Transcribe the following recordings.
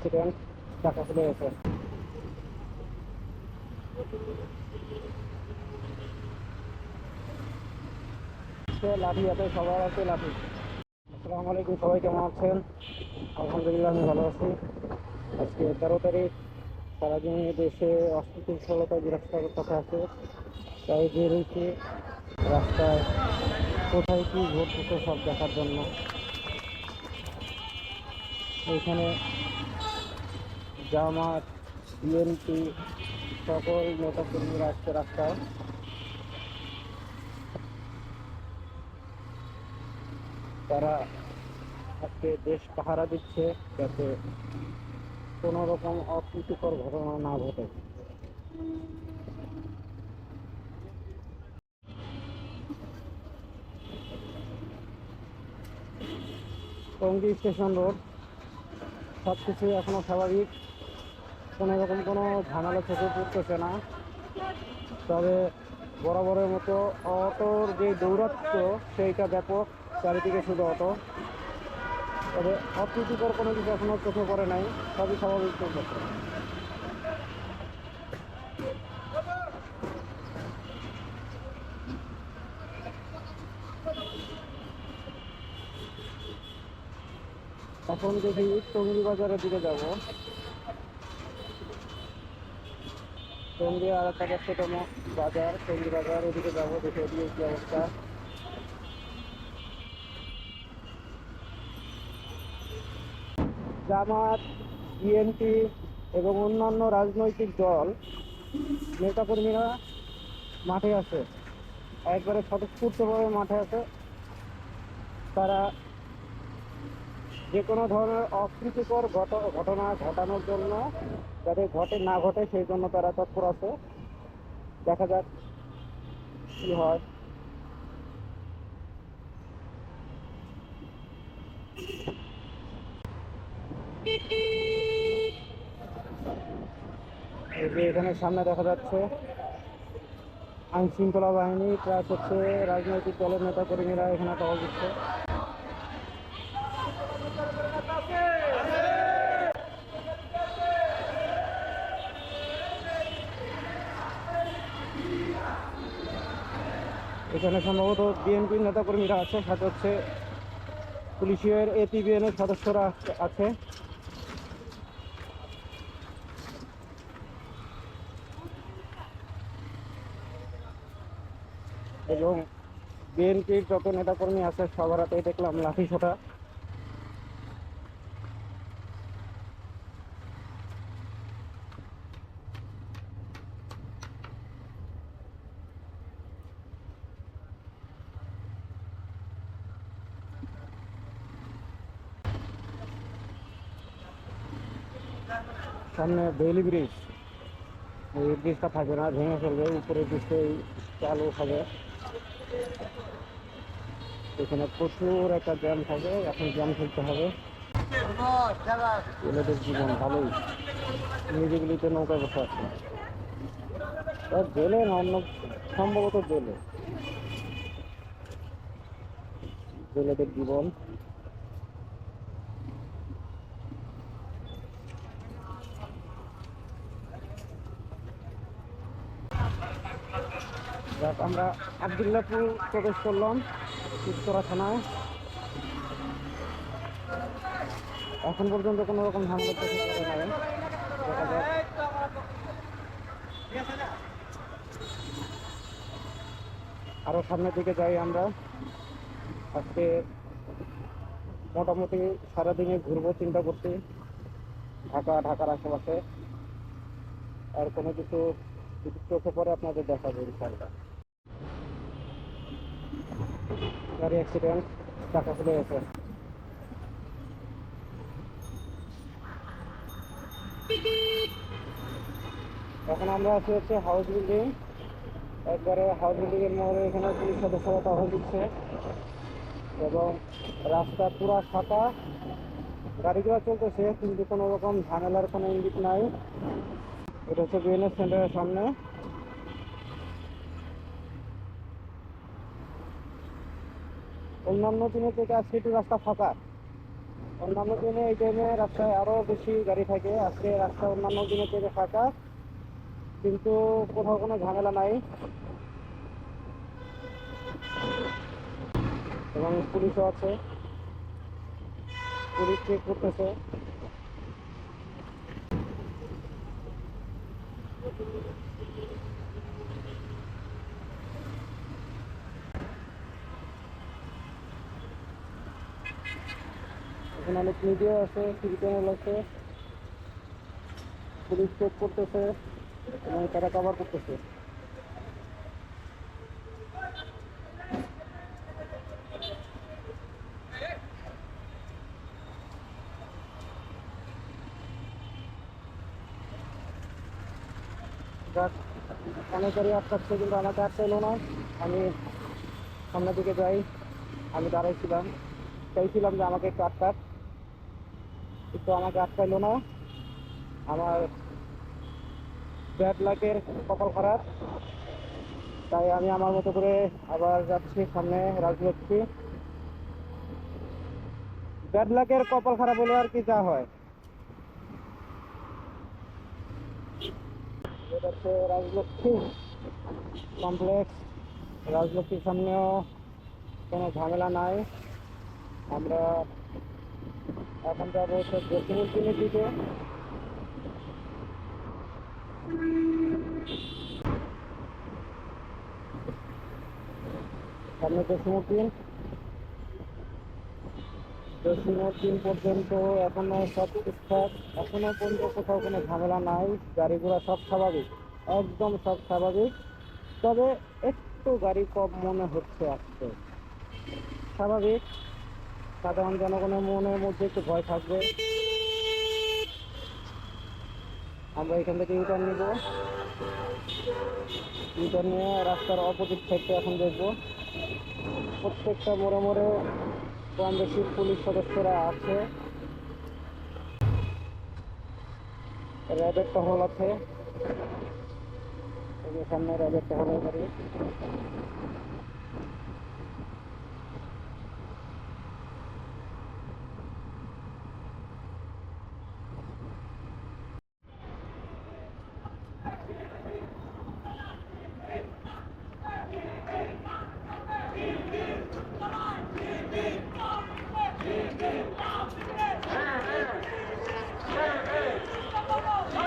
Accident চাকা চলে গেছে লাঠি হাতে সবার আছে লাঠি। আসসালামু আলাইকুম, সবাই কেমন আছেন? আলহামদুলিল্লাহ, আমি ভালো আছি। আজকে তেরো তারিখ, সারাদিন দেশে অস্থিতিশীলতা বিরাজ কথা আছে। তাই বের হয়েছি রাস্তায় কোথায় কি ঘটতেছে সব দেখার জন্য। এখানে জামাত বিএনপি সকল নেতাকর্মীরা আসছে রাস্তায় তারা আজকে দেশ পাহারা দিচ্ছে যাতে কোনো রকম অপ্রীতিকর ঘটনা না ঘটে। টঙ্গী স্টেশন রোড সব কিছু এখনও স্বাভাবিক। কোনো রকম কোনো ঝামেলা চোখে পড়তেছে না। তবে বরাবরের মতো অটোর যে দৌরাত্ম সেইটা ব্যাপক চারিদিকে শুধু অটো। তবে অপ্রীতিকর কোনো কিছু এখনও চোখে পড়ে নাই, সবই স্বাভাবিক চলতেছে এখন দেখি টঙ্গি বাজারের দিকে যাব। টঙ্গি একটা ব্যস্ততম বাজার, টঙ্গি বাজার, ওদিকে যাব, দেখে দিয়ে কি অবস্থা। জামাত বিএনপি এবং অন্যান্য রাজনৈতিক দল, নেতাকর্মীরা মাঠে আছে। একবারে স্বতঃস্ফূর্তভাবে মাঠে আছে। তারা যে কোনো ধরনের অপ্রীতিকর ঘট- ঘটনা ঘটানোর জন্য যাতে ঘটে, না ঘটে, সেই জন্য তারা তৎপর আছে। দেখা যাক কি হয়। এখানে সামনে দেখা যাচ্ছে আইন শৃঙ্খলা বাহিনী প্লাস হচ্ছে রাজনৈতিক দলের নেতা কর্মীরা এখানে পাওয়া দিচ্ছে। এখানে সম্ভবত বিএনপির নেতাকর্মীরা আছে, সাথে হচ্ছে পুলিশের এপিবিএন এর সদস্যরা আছে। এবং বিএনপির যত নেতাকর্মী আছে, সবার হাতেই দেখলাম লাঠি সামনে বেইলি ব্রিজ এই ব্রিজটা থাকবে না, ভেঙে ফেলবে উপরে ব্রিজটাই চালু হবে। এখানে প্রচুর একটা জ্যাম থাকে, এখন জ্যাম ফেলতে হবে। ছেলেদের জীবন ভালোই। নিজেগুলিতে নৌকায় বসে আছে। জেলে না, অন্য সম্ভবত জেলে। জেলেদের জীবন যাক আমরা আবদুল্লাপুর প্রবেশ করলাম উত্তরা থানায়। এখন পর্যন্ত কোনো রকম আরও সামনের দিকে যাই আমরা। আজকে মোটামুটি সারাদিনে ঘুরবো, চিন্তা করছি। ঢাকা, ঢাকার আশেপাশে। আর কোনো কিছু চোখে পরে আপনাদের দেখাবো ইনশাল্লাহ গাড়ি অ্যাক্সিডেন্ট টাকা চলে গেছে। এখন আমরা আছি হচ্ছে হাউস বিল্ডিং একবারে হাউস বিল্ডিং এর মোড়ে এখানে পুলিশ সদস্যরা টহল দিচ্ছে। এবং রাস্তা পুরা ফাঁকা। গাড়িগুলো চলতেছে, কিন্তু কোনো রকম ঝামেলার কোনো ইঙ্গিত নাই। এটা হচ্ছে বিএনএস সেন্টারের সামনে। অন্যান্য দিনের থেকে আজকে একটু রাস্তা ফাঁকা। অন্যান্য দিনে এই টাইমে রাস্তায় আরও বেশি গাড়ি থাকে। আজকে রাস্তা অন্যান্য দিনের থেকে ফাঁকা, কিন্তু কোথাও কোনো ঝামেলা নাই। এবং পুলিশও আছে। পুলিশ চেক করতেছে। এখানে অনেক মিডিয়া আছে টিভি চ্যানেল আছে। পুলিশ চেক করতেছে এবং তারা কভার করতেছে। যাক অনেক গাড়ি আটকাচ্ছে কিন্তু আমাকে আটকাইলো না। আমি সামনের দিকে যাই, আমি দাঁড়াইছিলাম। চাইছিলাম যে আমাকে একটু আটকাক। কিন্তু আমাকে আটকাইলো না। আমার ব্যাড লাকের কপাল খারাপ। তাই আমি আমার মতো করে আবার যাচ্ছি, সামনে রাজলক্ষ্মী ব্যাড লাকের কপাল খারাপ হলে আর কি যা হয়। এটা হচ্ছে রাজলক্ষ্মী কমপ্লেক্স রাজলক্ষ্মীর সামনেও কোনো ঝামেলা নাই। আমরা এখন যাব হচ্ছে জসিমুদ্দিনের দিকে। সামনে জসিমুদ্দিন জসিমুদ্দিন পর্যন্ত এখনও সব ঠিকঠাক এখনও পর্যন্ত কোথাও কোনো ঝামেলা নাই। গাড়ি ঘোড়া সব স্বাভাবিক, একদম সব স্বাভাবিক। তবে একটু গাড়ি কম মনে হচ্ছে আজকে। স্বাভাবিক। সাধারণ জনগণের মনের মধ্যে একটু ভয় থাকবে। আমরা এখান থেকে ইউটার্ন নিব। ইউটার্ন নিয়ে রাস্তার অপোজিট সাইডটা এখন দেখব। প্রত্যেকটা মোড়ে মোড়ে কম বেশি পুলিশ সদস্যরা আছে। র্যাবের টহল আছে। সামনে র্যাবের টহলের গাড়ি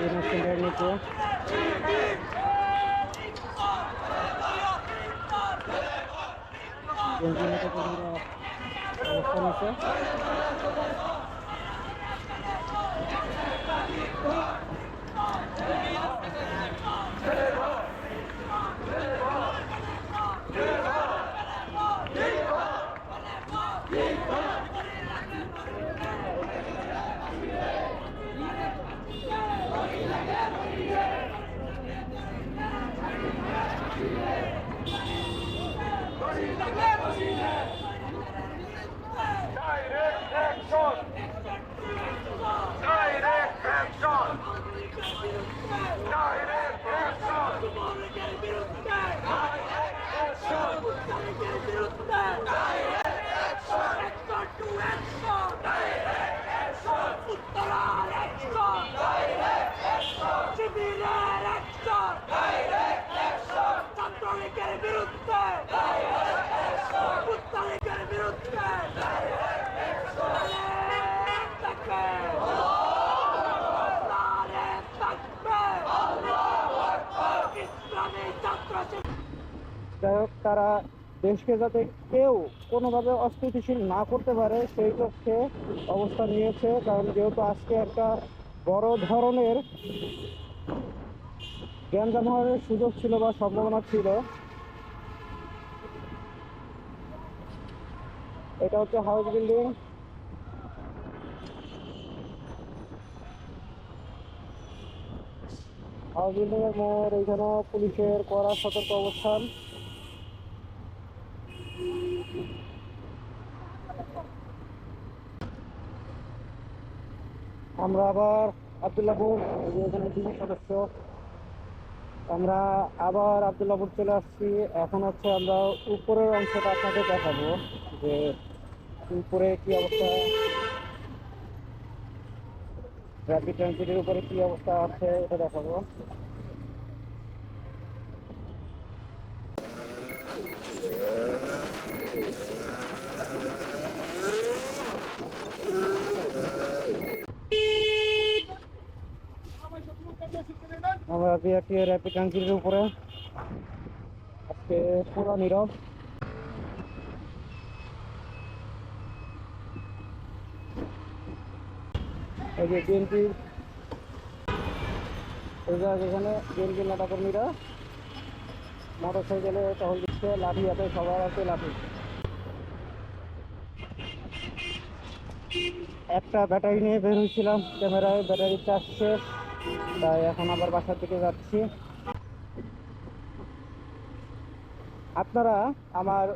ইউনিভার্সিটির নিচে বেঞ্জিনিতে পর্যন্ত অবস্থান আছে যাই হোক, তারা দেশকে যাতে কেউ কোনোভাবে অস্থিতিশীল না করতে পারে, সেই লক্ষ্যে অবস্থান নিয়েছে। কারণ যেহেতু আজকে একটা বড় ধরনের গ্যাঞ্জাম হওয়ার সুযোগ ছিল বা সম্ভাবনা ছিল। এটা হচ্ছে হাউস বিল্ডিং হাউস বিল্ডিং এর মোড়, এইখানে পুলিশের কড়া সতর্ক অবস্থান। আমরা আবার যে এখানে দুজন সদস্য। আমরা আবার আবদুল্লাপুর চলে আসছি। এখন হচ্ছে আমরা উপরের অংশটা আপনাদের দেখাবো যে উপরে কি অবস্থা। ট্রাফিক ট্রানজিটের উপরে কি অবস্থা আছে, এটা দেখাবো। আমরা বিআরটি র্যাপিড ট্রানজিটের উপরে। আজকে পুরো নীরব। এই যে বিএনপি এখানে বিএনপি নেতাকর্মীরা মোটর সাইকেলে টহল দিচ্ছে, লাঠি হাতে সবার হাতে লাঠি। একটা ব্যাটারি নিয়ে বের হয়েছিলাম, ক্যামেরায় ব্যাটারি চার্জ শেষ। তাই এখন আবার বাসার দিকে যাচ্ছি। আপনারা আমার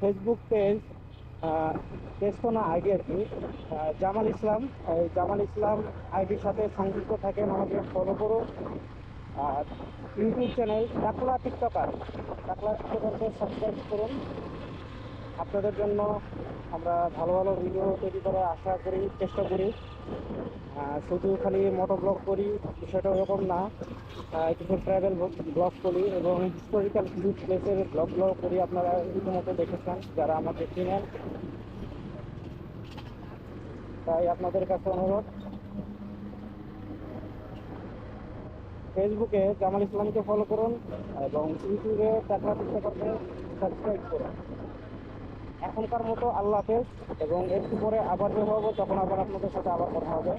ফেসবুক পেজ কোনো আইডি আর কি জামাল ইসলাম জামাল ইসলাম আইডির সাথে সংযুক্ত থাকেন, আমাকে ফলো করুন। আর ইউটিউব চ্যানেল ডাকলা টিকটকার, টাকলা টিকটকারকে সাবস্ক্রাইব করুন। আপনাদের জন্য আমরা ভালো ভালো ভিডিও তৈরি করার আশা করি, চেষ্টা করি। শুধু খালি মোটো ব্লগ করি, বিষয়টা ওরকম না। কিছু ট্রাভেল ব্লগ করি এবং হিস্টোরিক্যাল কিছু প্লেসের ব্লগ ব্লগ করি আপনারা রীতিমতো দেখেছেন, যারা আমাকে চিনেন। তাই আপনাদের কাছে অনুরোধ। ফেসবুকে জামাল ইসলামকে ফলো করুন এবং ইউটিউবে টাকা পিছা করতে সাবস্ক্রাইব করুন। এখনকার মতো আল্লাহ হাফেজ, এবং একটু পরে আবার হব তখন আবার আপনাদের সাথে আবার কথা হবে।